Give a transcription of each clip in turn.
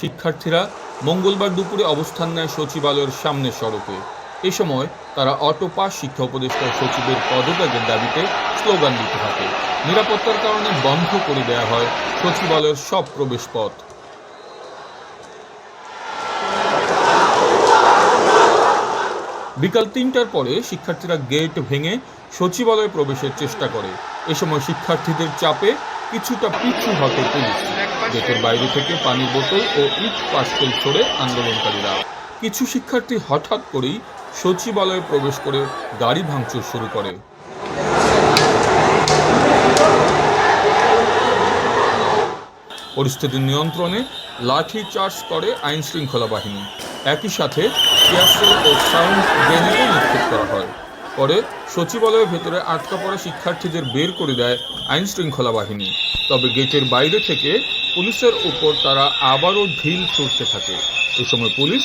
শিক্ষার্থীরা মঙ্গলবার দুপুরে অবস্থান নেয় সচিবালয়ের সামনের সড়কে। এ সময় তারা অটো পাস শিক্ষা উপদেষ্টা সচিবের পদত্যাগের দাবিতে স্লোগান দিতে থাকে। নিরাপত্তার কারণে বন্ধ করে দেওয়া হয় সচিবালয়ের সব প্রবেশপথ। বিকাল তিনটার পরে শিক্ষার্থীরা গেট ভেঙে সচিবালয়ে প্রবেশের চেষ্টা করে। এ সময় শিক্ষার্থীদের চাপে কিছুটা পিছু হতে পুলিশ। গেটের বাইরে থেকে পানি বোতল ও ইট পাস্কেল ছড়ে আন্দোলনকারীরা। কিছু শিক্ষার্থী হঠাৎ করেই সচিবালয়ে প্রবেশ করে গাড়ি ভাঙচুর শুরু করে। পরিস্থিতি নিয়ন্ত্রণে লাঠি চার্জ করে আইন শৃঙ্খলা বাহিনী। একই সাথে ও নিক্ষেপ করা হয়। পরে সচিবালয়ের ভেতরে আটকা পড়া শিক্ষার্থীদের বের করে দেয় আইন শৃঙ্খলা বাহিনী। তবে গেটের বাইরে থেকে পুলিশের উপর তারা আবারও ঢিল ছুটতে থাকে। এ সময় পুলিশ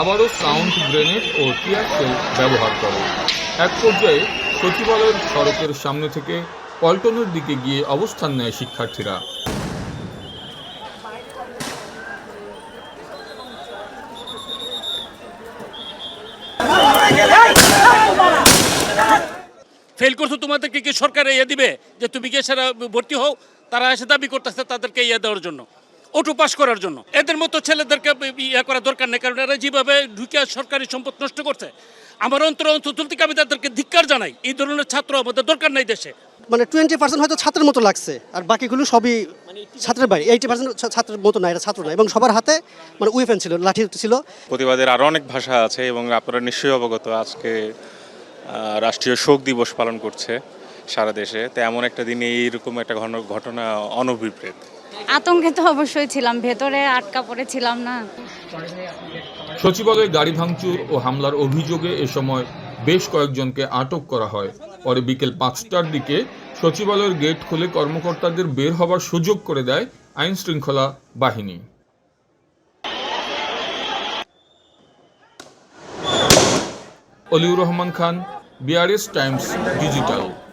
আবারও সাউন্ড গ্রেনেড ও টিয়ারশেল ব্যবহার করে। এক পর্যায়ে সচিবালয়ের সড়কের সামনে থেকে পল্টনের দিকে গিয়ে অবস্থান নেয় শিক্ষার্থীরা। ফেল করছ, তোমাদেরকে কি সরকার ইয়ে দিবে যে তুমি গিয়ে সেরা ভর্তি হও? তারা এসে দাবি করতেছে তাদেরকে ইয়ে দেওয়ার জন্য অটো পাস করার জন্য। এদের মতো ছেলেদেরকে ইয়ে করা দরকার নেই কারণ এরা যেভাবে ঢুকে সরকারি সম্পদ নষ্ট করছে। আমার অন্তর অন্তর থেকে আমি তাদেরকে ধিক্কার জানাই? এই ধরনের ছাত্র আমাদের দরকার নেই দেশে। মানে টোয়েন্টি পার্সেন্ট হয়তো ছাত্রের মতো লাগছে আর বাকিগুলো সবই ছাত্রের বাইরে এইটি পার্সেন্ট ছাত্রের মতো না এটা ছাত্র না। এবং সবার হাতে মানে উইফেন ছিল লাঠি ছিল। প্রতিবাদের আরও অনেক ভাষা আছে এবং আপনারা নিশ্চয়ই অবগত আজকে রাষ্ট্রীয় শোক দিবস পালন করছে। সারা দেশে তো এমন একটা দিনে এইরকম একটা ঘন- ঘটনা অনভিপ্রেত। আতঙ্কে তো অবশ্যই ছিলাম ভেতরে আটকা পড়েছিলাম না। সচিবালয়ে গাড়ি ভাঙচুর ও হামলার অভিযোগে এ সময় বেশ কয়েকজনকে আটক করা হয়। পরে বিকেল পাঁচটার দিকে সচিবালয়ের গেট খুলে কর্মকর্তাদের বের হবার সুযোগ করে দেয় আইন শৃঙ্খলা বাহিনী। Aliur Rahman Khan BRS Times Digital.